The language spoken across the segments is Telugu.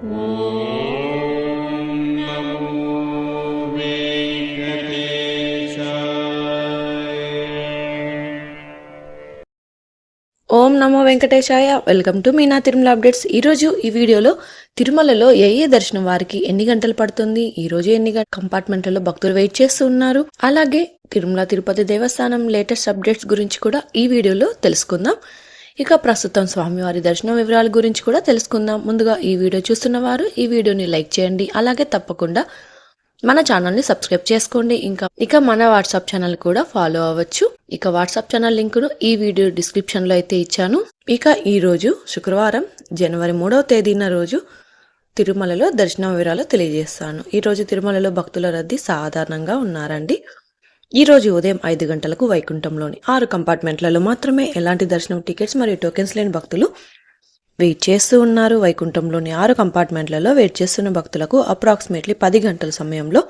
ఓం నమో వెంకటేశాయ. Welcome to Meena Tirumala updates. ఈరోజు ఈ వీడియోలో తిరుమలలో ఏ ఏ దర్శనం వారికి ఎన్ని గంటలు పడుతుంది? ఈ రోజు ఎన్ని కంపార్ట్మెంట్లలో భక్తులు వెయిట్ చేస్తూ ఉన్నారు? అలాగే తిరుమల తిరుపతి దేవస్థానం లేటెస్ట్ అప్డేట్స్ గురించి కూడా ఈ వీడియోలో తెలుసుకుందాం. ఇక ప్రస్తుతం స్వామివారి దర్శనం వివరాల గురించి కూడా తెలుసుకుందాం. ముందుగా ఈ వీడియో చూస్తున్న వారు ఈ వీడియోని లైక్ చేయండి. అలాగే తప్పకుండా మన ఛానల్ని సబ్స్క్రైబ్ చేసుకోండి. ఇంకా ఇక మన వాట్సాప్ ఛానల్ కూడా ఫాలో అవ్వచ్చు. ఇక వాట్సాప్ ఛానల్ లింకును ఈ వీడియో డిస్క్రిప్షన్లో అయితే ఇచ్చాను. ఇక ఈరోజు శుక్రవారం జనవరి మూడవ తేదీన రోజు తిరుమలలో దర్శన వివరాలు తెలియజేస్తాను. ఈరోజు తిరుమలలో భక్తుల రద్దీ సాధారణంగా ఉన్నారండి. ఈ రోజు ఉదయం ఐదు గంటలకు వైకుంఠంలోని ఆరు కంపార్ట్మెంట్లలో మాత్రమే ఎలాంటి దర్శనం టికెట్స్ మరియు టోకెన్స్ లేని భక్తులు వెయిట్ చేస్తూ ఉన్నారు. వైకుంఠంలోని ఆరు కంపార్ట్మెంట్లలో వెయిట్ చేస్తున్న భక్తులకు అప్రాక్సిమేట్లీ పది గంటల సమయంలో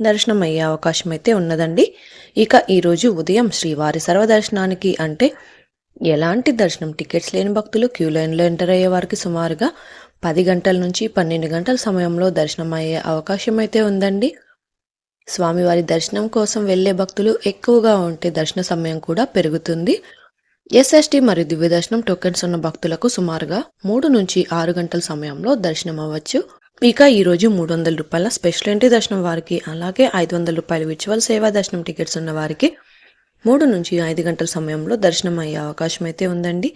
దర్శనం అయ్యే అవకాశం అయితే ఉన్నదండి. ఇక ఈరోజు ఉదయం శ్రీవారి సర్వదర్శనానికి అంటే ఎలాంటి దర్శనం టికెట్స్ లేని భక్తులు క్యూ లైన్లో ఎంటర్ అయ్యే వారికి సుమారుగా పది గంటల నుంచి పన్నెండు గంటల సమయంలో దర్శనం అయ్యే అవకాశం అయితే ఉందండి. స్వామివారి దర్శనం కోసం వెళ్ళే భక్తులు ఎక్కువగా ఉంటే దర్శన సమయం కూడా పెరుగుతుంది. ఎస్ఎస్టీ మరియు దివ్య దర్శనం టోకెన్స్ ఉన్న భక్తులకు సుమారుగా మూడు నుంచి ఆరు గంటల సమయంలో దర్శనం అవ్వచ్చు. ఇక ఈరోజు మూడు వందల రూపాయల స్పెషల్ ఎంట్రీ దర్శనం వారికి అలాగే ఐదు వందల రూపాయల విర్చువల్ సేవా దర్శనం టికెట్స్ ఉన్న వారికి మూడు నుంచి ఐదు గంటల సమయంలో దర్శనం అయ్యే అవకాశం అయితే ఉందండి.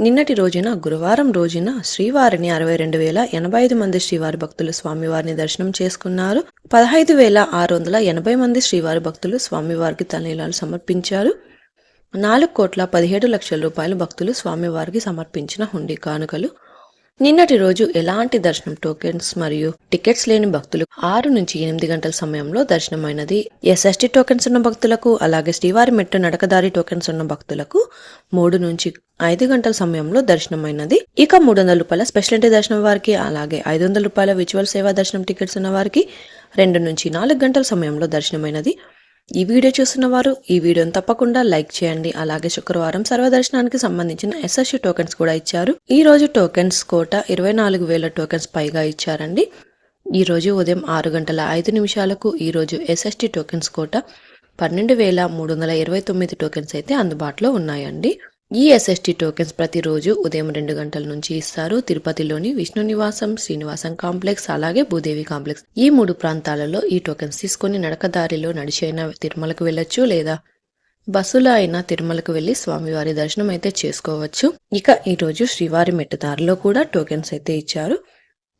నిన్నటి రోజున గురువారం రోజున శ్రీవారిని అరవై రెండు వేల ఎనభై ఐదు మంది శ్రీవారి భక్తులు స్వామివారిని దర్శనం చేసుకున్నారు. పదహైదు వేల ఆరు వందల ఎనభై మంది శ్రీవారి భక్తులు స్వామివారికి తలనీలాలు సమర్పించారు. నాలుగు కోట్ల పదిహేడు లక్షల రూపాయలు భక్తులు స్వామివారికి సమర్పించిన హుండీ కానుకలు. నిన్నటి రోజు ఎలాంటి దర్శనం టోకెన్స్ మరియు టికెట్స్ లేని భక్తులు ఆరు నుంచి ఎనిమిది గంటల సమయంలో దర్శనమైనది? ఎస్ఎస్టీ టోకెన్స్ ఉన్న భక్తులకు అలాగే శ్రీవారి మెట్టు నడకదారి టోకెన్స్ ఉన్న భక్తులకు మూడు నుంచి ఐదు గంటల సమయంలో దర్శనమైనది. ఇక మూడు వందల రూపాయల స్పెషాలిటీ దర్శనం వారికి అలాగే ఐదు వందల రూపాయల విజువల్ సేవా దర్శనం టికెట్స్ ఉన్న వారికి రెండు నుంచి నాలుగు గంటల సమయంలో దర్శనమైనది. ఈ వీడియో చూస్తున్న వారు ఈ వీడియోని తప్పకుండా లైక్ చేయండి. అలాగే శుక్రవారం సర్వదర్శనానికి సంబంధించిన ఎస్ఎస్సి టోకెన్స్ కూడా ఇచ్చారు. ఈ రోజు టోకెన్స్ కోట ఇరవై నాలుగు వేల టోకెన్స్ పైగా ఇచ్చారండి. ఈ రోజు ఉదయం ఆరు గంటల ఐదు నిమిషాలకు ఈ రోజు ఎస్ఎస్టీ టోకెన్స్ కోట పన్నెండు వేల మూడు వందల ఇరవై తొమ్మిది టోకెన్స్ అయితే అందుబాటులో ఉన్నాయండి. ఈ ఎస్ఎస్టీ టోకెన్స్ ప్రతిరోజు ఉదయం రెండు గంటల నుంచి ఇస్తారు. తిరుపతిలోని విష్ణు నివాసం శ్రీనివాసం కాంప్లెక్స్ అలాగే భూదేవి కాంప్లెక్స్. ఈ మూడు ప్రాంతాలలో ఈ టోకెన్స్ తీసుకొని నడకదారిలో నడిచైనా తిరుమలకు వెళ్ళొచ్చు లేదా బస్సులో అయినా తిరుమలకు వెళ్ళి స్వామివారి దర్శనం అయితే చేసుకోవచ్చు. ఇక ఈ రోజు శ్రీవారి మెట్టుదారిలో కూడా టోకెన్స్ అయితే ఇచ్చారు.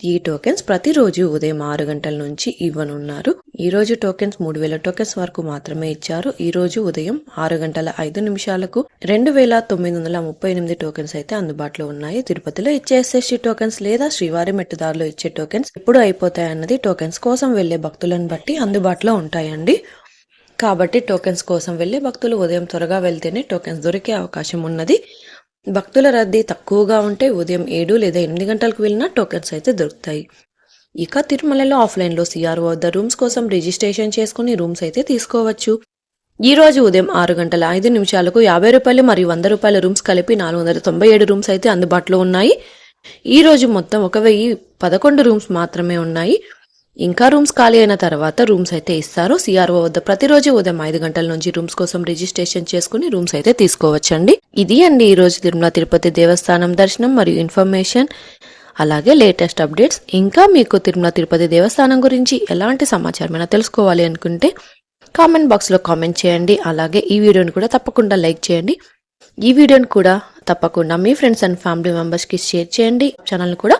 ఈ టోకెన్స్ ప్రతిరోజు ఉదయం ఆరు గంటల నుంచి ఇవ్వనున్నారు. ఈ రోజు టోకెన్స్ మూడు వేల టోకెన్స్ వరకు మాత్రమే ఇచ్చారు. ఈ రోజు ఉదయం ఆరు గంటల ఐదు నిమిషాలకు రెండు వేల తొమ్మిది వందల ముప్పై ఎనిమిది టోకెన్స్ అయితే అందుబాటులో ఉన్నాయి. తిరుపతిలో ఇచ్చే ఎస్ఎస్టీ టోకెన్స్ లేదా శ్రీవారి మెట్టుదారిలో ఇచ్చే టోకెన్స్ ఎప్పుడు అయిపోతాయన్నది టోకెన్స్ కోసం వెళ్ళే భక్తులను బట్టి అందుబాటులో ఉంటాయండి. కాబట్టి టోకెన్స్ కోసం వెళ్ళే భక్తులు ఉదయం త్వరగా వెళ్తేనే టోకెన్స్ దొరికే అవకాశం ఉన్నది. భక్తుల రద్దీ తక్కువగా ఉంటే ఉదయం ఏడు లేదా ఎనిమిది గంటలకు వెళ్ళినా టోకెన్స్ అయితే దొరుకుతాయి. ఇక తిరుమలలో ఆఫ్లైన్లో సిఆర్ఓ వద్ద రూమ్స్ కోసం రిజిస్ట్రేషన్ చేసుకుని రూమ్స్ అయితే తీసుకోవచ్చు. ఈ రోజు ఉదయం ఆరు గంటల ఐదు నిమిషాలకు యాభై రూపాయలు మరియు వంద రూపాయల రూమ్స్ కలిపి నాలుగు వందల తొంభై ఏడు రూమ్స్ అయితే అందుబాటులో ఉన్నాయి. ఈ రోజు మొత్తం ఒక వెయ్యి పదకొండు రూమ్స్ మాత్రమే ఉన్నాయి. ఇంకా రూమ్స్ ఖాళీ అయిన తర్వాత రూమ్స్ అయితే ఇస్తారు. సిఆర్ఓ వద్ద ప్రతిరోజు ఉదయం ఐదు గంటల నుంచి రూమ్స్ కోసం రిజిస్ట్రేషన్ చేసుకుని రూమ్స్ అయితే తీసుకోవచ్చండి. ఇది అండి ఈ రోజు తిరుమల తిరుపతి దేవస్థానం దర్శనం మరియు ఇన్ఫర్మేషన్. అలాగే లేటెస్ట్ అప్డేట్స్. ఇంకా మీకు తిరుమల తిరుపతి దేవస్థానం గురించి ఎలాంటి సమాచారమైనా తెలుసుకోవాలి అనుకుంటే కామెంట్ బాక్స్లో కామెంట్ చేయండి. అలాగే ఈ వీడియోని కూడా తప్పకుండా లైక్ చేయండి. ఈ వీడియోని కూడా తప్పకుండా మీ ఫ్రెండ్స్ అండ్ ఫ్యామిలీ మెంబర్స్కి షేర్ చేయండి. ఛానల్ కూడా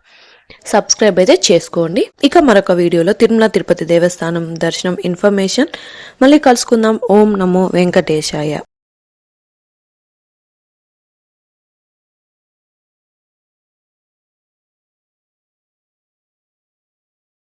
సబ్స్క్రైబ్ అయితే చేసుకోండి. ఇక మరొక వీడియోలో తిరుమల తిరుపతి దేవస్థానం దర్శనం ఇన్ఫర్మేషన్. మళ్ళీ కలుసుకుందాం. ఓం నమో వెంకటేశాయ.